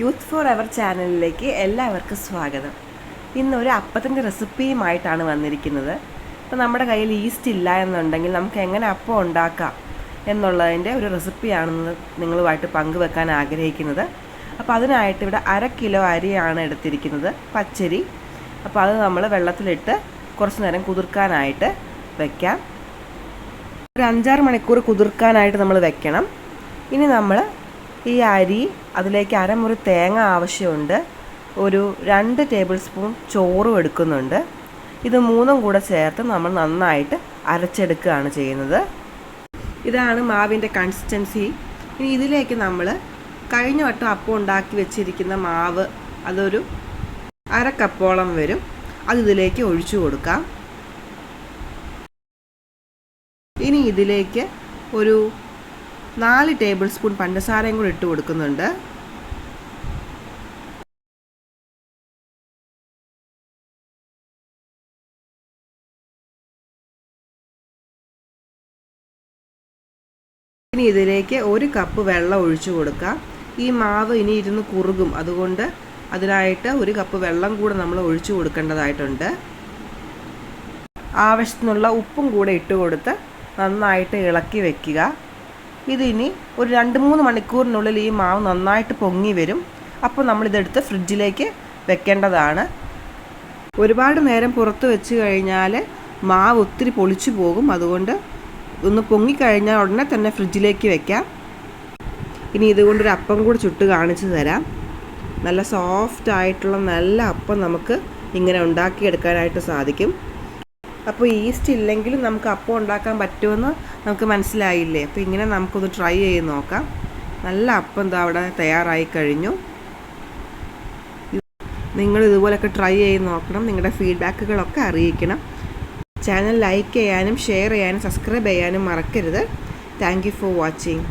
Youth for ever ചാനലിലേക്ക് എല്ലാവർക്കും സ്വാഗതം. ഇന്ന് ഒരു അപ്പത്തിന്റെ റെസിപ്പിയുമായിട്ടാണ് വന്നിരിക്കുന്നത്. അപ്പോൾ നമ്മുടെ കയ്യിൽ ഈസ്റ്റ് ഇല്ല എന്നുണ്ടെങ്കിൽ നമുക്ക് എങ്ങനെ അപ്പം ഉണ്ടാക്കാം എന്നുള്ളതിന്റെ ഒരു റെസിപ്പിയാണെന്ന് നിങ്ങളുമായിട്ട് പങ്കുവെക്കാൻ ആഗ്രഹിക്കുന്നത്. അപ്പോൾ അതിനായിട്ട് ഇവിടെ അര കിലോ അരിയാണ് എടുത്തിരിക്കുന്നത് പച്ചരി. അപ്പോൾ അത് നമ്മൾ വെള്ളത്തിലിട്ട് കുറച്ച് നേരം കുതിർക്കാനായിട്ട് വെക്കാം. ഒരു അഞ്ചാറ് മണിക്കൂർ കുതിർക്കാനായിട്ട് നമ്മൾ വെക്കണം. ഇനി നമ്മൾ ഈ അരി അതിലേക്ക് അരമുറി തേങ്ങ ആവശ്യമുണ്ട്. ഒരു രണ്ട് ടേബിൾ സ്പൂൺ ചോറും എടുക്കുന്നുണ്ട്. ഇത് മൂന്നും കൂടെ ചേർത്ത് നമ്മൾ നന്നായിട്ട് അരച്ചെടുക്കുകയാണ് ചെയ്യുന്നത്. ഇതാണ് മാവിന്റെ കൺസിസ്റ്റൻസി ഇനി ഇതിലേക്ക് നമ്മൾ കഴിഞ്ഞ വട്ടം അപ്പം ഉണ്ടാക്കി വെച്ചിരിക്കുന്ന മാവ് അതൊരു അര കപ്പോളം വരും. അത് ഇതിലേക്ക് ഒഴിച്ചു കൊടുക്കാം. ഇനി ഇതിലേക്ക് ഒരു നാല് ടേബിൾ സ്പൂൺ പഞ്ചസാരയും കൂടി ഇട്ട് കൊടുക്കുന്നുണ്ട്. ഇനി ഇതിലേക്ക് ഒരു കപ്പ് വെള്ളം ഒഴിച്ചു കൊടുക്കാം. ഈ മാവ് ഇനി ഇരുന്ന് കുറുകും. അതുകൊണ്ട് അതിനായിട്ട് ഒരു കപ്പ് വെള്ളം കൂടെ നമ്മൾ ഒഴിച്ചു കൊടുക്കേണ്ടതായിട്ടുണ്ട്. ആവശ്യത്തിനുള്ള ഉപ്പും കൂടെ ഇട്ട് കൊടുത്ത് നന്നായിട്ട് ഇളക്കി വെക്കുക. ഇതിനി ഒരു രണ്ട് മൂന്ന് മണിക്കൂറിനുള്ളിൽ ഈ മാവ് നന്നായിട്ട് പൊങ്ങി വരും. അപ്പോൾ നമ്മളിതെടുത്ത് ഫ്രിഡ്ജിലേക്ക് വെക്കേണ്ടതാണ്. ഒരുപാട് നേരം പുറത്ത് വെച്ച് കഴിഞ്ഞാൽ മാവ് ഒത്തിരി പൊളിച്ചു പോകും. അതുകൊണ്ട് ഒന്ന് പൊങ്ങിക്കഴിഞ്ഞാൽ ഉടനെ തന്നെ ഫ്രിഡ്ജിലേക്ക് വെക്കാം. ഇനി ഇതുകൊണ്ടൊരു അപ്പം കൂടി ചുട്ട് കാണിച്ചു തരാം. നല്ല സോഫ്റ്റ് ആയിട്ടുള്ള നല്ല അപ്പം നമുക്ക് ഇങ്ങനെ ഉണ്ടാക്കിയെടുക്കാനായിട്ട് സാധിക്കും. അപ്പോൾ ഈസ്റ്റ് ഇല്ലെങ്കിലും നമുക്ക് അപ്പം ഉണ്ടാക്കാൻ പറ്റുമെന്ന് നമുക്ക് മനസ്സിലായില്ലേ? അപ്പോൾ ഇങ്ങനെ നമുക്കൊന്ന് ട്രൈ ചെയ്ത് നോക്കാം. നല്ല അപ്പം എന്താ അവിടെ തയ്യാറായി കഴിഞ്ഞു. നിങ്ങൾ ഇതുപോലൊക്കെ ട്രൈ ചെയ്ത് നോക്കണം. നിങ്ങളുടെ ഫീഡ്ബാക്കുകളൊക്കെ അറിയിക്കണം. ചാനൽ ലൈക്ക് ചെയ്യാനും ഷെയർ ചെയ്യാനും സബ്സ്ക്രൈബ് ചെയ്യാനും മറക്കരുത്. Thank you for watching